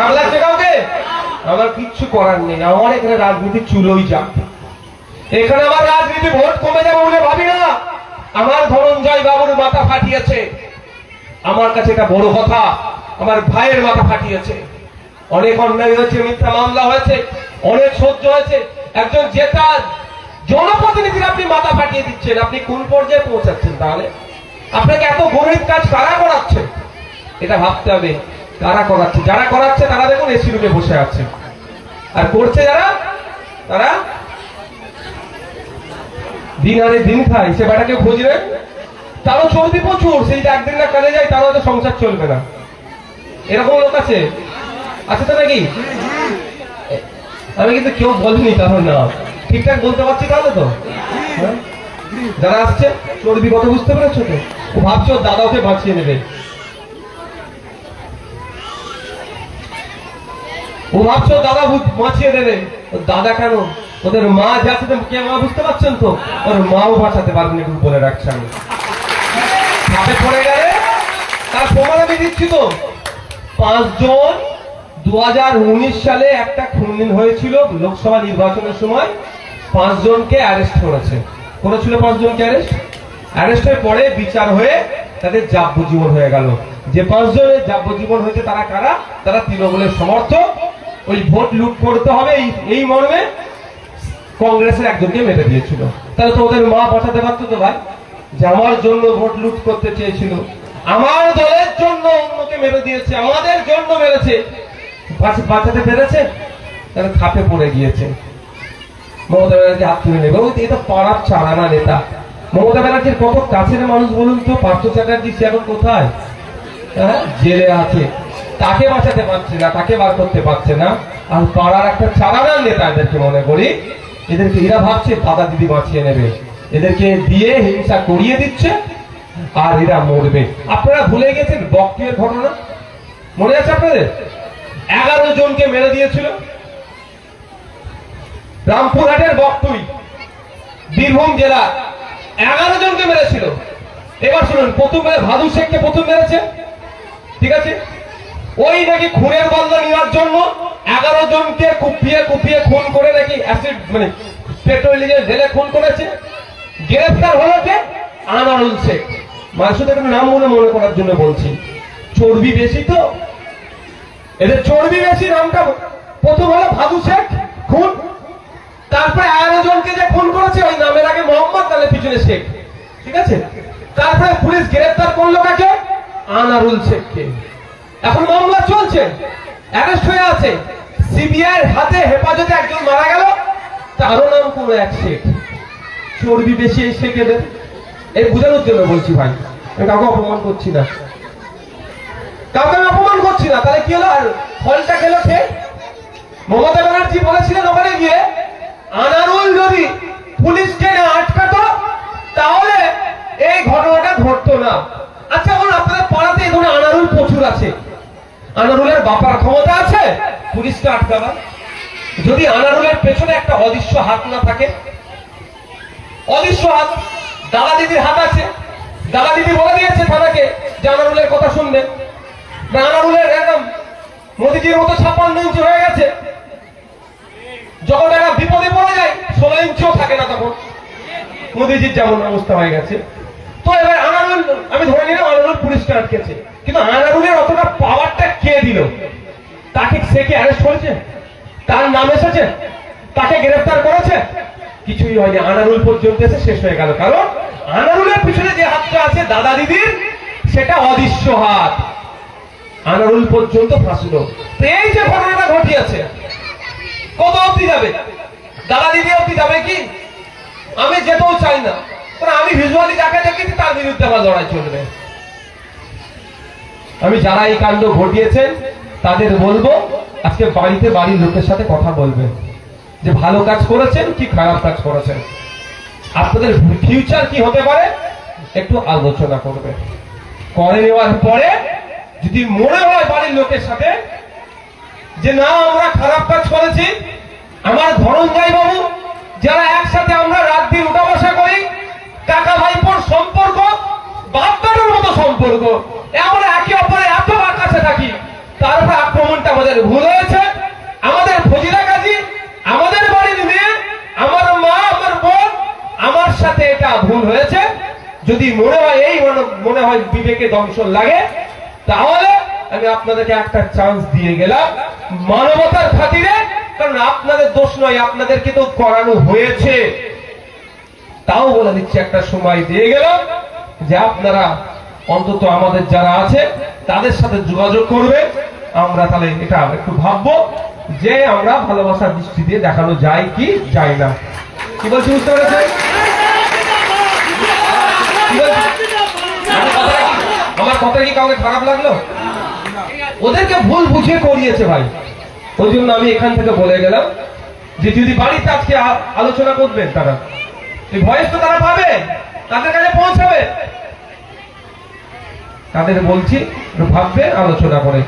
খারাপ লাগছে কাউকে? আমার কিচ্ছু করার নেই আমার এখানে রাজনীতি চুলোই যাক। এখানে আমার রাজনীতি ভোট কমে যাবে বলে ভাবি না। আমার ধনঞ্জয় বাবুর মাথা ফাটিয়েছে। আমার কাছে এটা বড় কথা। আমার ভাইয়ের মাথা ফাটিয়েছে। অনেক অন্যায় হয়েছে, মিথ্যা মামলা হয়েছে, অনেক সহ্য হয়েছে। একজন জেতা জনপ্রতিনিধির আপনি মাথা ফাটিয়ে দিচ্ছেন। আপনি কোন পর্যায়ে পৌঁছাচ্ছেন তাহলে? আপনাকে এত গরিব কাজ কারা করাচ্ছে? এটা ভাবতে হবে। কারা করাচ্ছে, যারা করাচ্ছে তারা দেখুন এসি রুমে বসে আছে আর করছে যারা? তারা? দিন আনে দিন খায়, সে বেটাকে খুঁজবে তারও চর্বি প্রচুর, সেই একদিন না কাজে যায়, তারও হয়তো সংসার চলবে না। এরকম লোক আছে? আছে তো নাকি? আমি কিন্তু কেউ বলিনি কারণ না। ঠিকঠাক বলতে পারছি তাহলে তো? হ্যাঁ? যারা আসছে, চর্বি কত বুঝতে পেরেছ তো? ভাবছ দাদা ওকে বাঁচিয়ে নেবে। ও ভাবছ, দাদা বাঁচিয়ে দেবে। দাদা কেন? ওদের মা তো, কে মা বুঝতে পারছেন তো? ওর মাও বাঁচাতে পারবেন একটু বলে রাখছি আমি। চাপে পড়ে গেলে তার প্রমাণ আমি দিচ্ছি তো। পাঁচজন দু হাজার উনিশ সালে একটা খুন হয়েছিল লোকসভা নির্বাচনের সময়। পাঁচজনকে অ্যারেস্ট করেছে। করেছিল পাঁচজনকে অ্যারেস্ট অ্যারেস্ট। হয়ে পরে বিচার হয়ে তাদের যাবজ্জীবন হয়ে গেল। যে পাঁচজনের যাবজ্জীবন হয়েছে তারা কারা? তারা তৃণমূলের সমর্থক। ওই ভোট লুট করতে হবে এই এই মর্মে কংগ্রেসের একজনকে মেরে দিয়েছিল। তাহলে তো ওদের মা বাঁচাতে পারতো তো ভাই যে আমার জন্য ভোট লুট করতে চেয়েছিল। আমার দলের জন্য অন্যকে মেরে দিয়েছে আমাদের জন্য মেরেছে। বাঁচাতে পেরেছে? তাহলে খাপে পড়ে গিয়েছে। মমতা ব্যানার্জি হাত তুলে নেবে। ওই এটা পাড়ার চালানা নেতা। মমতা ব্যানার্জির কত কাছের মানুষ বলুন তো? পার্থ চ্যাটার্জি সে এখন কোথায়? হ্যাঁ, জেলে আছে। তাকে বাঁচাতে পারছে না, তাকে বার করতে পারছে না। আর পাড়ার একটা চালানার নেতা এদেরকে মনে করি, এদেরকে এরা ভাবছে দাদা দিদি বাঁচিয়ে নেবে। এদেরকে দিয়ে হিংসা করিয়ে দিচ্ছে, আর এরা মরবে। আপনারা ভুলে গেছেন বক্রিয়ের ঘটনা? মনে আছে আপনাদের? এগারো জনকে মেরে দিয়েছিল। রামপুরহাটের বকটুই বীরভূম জেলা এগারো জনকে মেরেছিল। এবার শুনুন প্রথম ভাদু শেখকে প্রথম মেরেছে। ঠিক আছে? ওই নাকি খুনের বদলা নেওয়ার জন্য এগারো জনকে কুপিয়ে কুপিয়ে খুন করে নাকি অ্যাসিড মানে পেট্রোল ঢেলে খুন করেছে। গ্রেফতার হলো আনারুল শেখ। মানে একটা নাম মনে মনে করার জন্য বলছি। চর্বি বেশি তো? এদের চর্বি বেশি, নামটা প্রথম হলো ভাদু শেখ, খুন। তারপরে এগারো জনকে যে খুন করেছে, ওই নামের আগে মোহাম্মদ, তাহলে পিছনে শেখ। ঠিক আছে? তারপরে পুলিশ গ্রেফতার করল কাকে? আনারুল শেখকে। এখন মামলা চলছে। অ্যারেস্ট হয়ে আছে। সিবিআই হাতে হেফাজতে একজন মারা গেল। তারও নাম কোনো এক শেখ। চর্বি বেশি এই শেখেদের। এই বোঝানোর জন্য বলছি ভাই কাউকে অপমান করছি না। কাউকে আমি অপমান করছি না। তাহলে কি হলো? আর ফলটা খেলো সে মমতা ব্যানার্জি বলেছিলেন ওখানে গিয়ে, আনারুল যদি পুলিশকে না আটকাতো বাপার ক্ষমতা আছে, পুলিশকে আটকাবার। যদি আনারুলের পেছনে একটা অদৃশ্য হাত না থাকে, অদৃশ্য হাত দাদা দিদির হাত আছে, দাদা দিদি বলে দিয়েছে থানাকে যে আনারুলের কথা শুনবে না, আনারুলের একদম মোদিজির মতো ছাপ্পান্ন ইঞ্চি হয়ে গেছে। যখন এরা বিপদে পড়ে যায়, ষোলো ইঞ্চিও থাকে না তখন। মোদিজির যেমন অবস্থা হয়ে গেছে। তো এবার আনারুল, আমি ধরে নিলাম আনারুল পুলিশকে আটকেছে। কিন্তু আনারুলের অতটা দিল তাকে সে কি অ্যারেস্ট করেছে? তার নাম এসেছে? তাকে গ্রেফতার করেছে? কিছুই হয়নি। আনারুল পর্যন্ত এসে শেষ হয়ে গেল। কারণ আনারুলের পিছনে যে হাতটা আছে দাদা দিদির, সেটা অদৃশ্য হাত। আনারুল পর্যন্ত ফাঁসলো। এই যে ঘটনাটা ঘটিয়েছে, কত অব্দি যাবে? দাদা দিদি অব্দি যাবে কি? আমি যেতেও চাই না। কারণ আমি ভিজুয়ালি যাকে দেখেছি, তার বিরুদ্ধে আমার লড়াই চলবে। আমি যারা এই কাণ্ড ঘটিয়েছেন তাদের বলব, আজকে বাড়িতে বাড়ির লোকের সাথে কথা বলবেন যে ভালো কাজ করেছেন, কি খারাপ কাজ করেছেন। আপনাদের ফিউচার কি হতে পারে? একটু আলোচনা করবে। করে নেওয়ার পরে যদি মনে হয় বাড়ির লোকের সাথে যে, না, আমরা খারাপ কাজ করেছি, আমার ধনঞ্জয় বাবু যারা একসাথে আমরা রাত দিন উঠা বসা করি, কাকা ভাইপোর সম্পর্ক বাপদারুর মতো সম্পর্ক আমরা একে অপরে এত কাছে থাকি তার আক্রমণটা আমাদের ভুল হয়েছে, আমাদের ফজিলা কাজী, আমাদের বাড়ির মেয়ে, আমার মা, আমার বোন, আমার সাথে এটা ভুল হয়েছে। যদি মনে হয় এই মনে হয় বিবেকে দংশন লাগে, তাহলে আমি আপনাদেরকে একটা চান্স দিয়ে গেলাম মানবতার খাতিরে, কারণ আপনাদের দোষ নয়, আপনাদেরকে তো করানো হয়েছে। তাও বলে দিচ্ছি, একটা সময় দিয়ে গেলাম যে আপনারা অন্তত আমাদের যারা আছে, তাদের সাথে যোগাযোগ করবে আমরা তাহলে এটা একটু ভাববো যে আমরা ভালোবাসার দৃষ্টি দিয়ে দেখানো যায় কি যায় না। কি বলছি বুঝতে পেরেছেন? আমার কথা কি কাউকে খারাপ লাগল? ওদেরকে ভুল বুঝিয়ে করিয়েছে ভাই। ওই জন্য আমি এখান থেকে বলে গেলাম যে যদি বাড়িতে আজকে আলোচনা করবেন তারা, এই ভয়েস তো তারা পাবে, তাদের কাছে পৌঁছাবে। তাদের বলছি ভাববে, আলোচনা করে।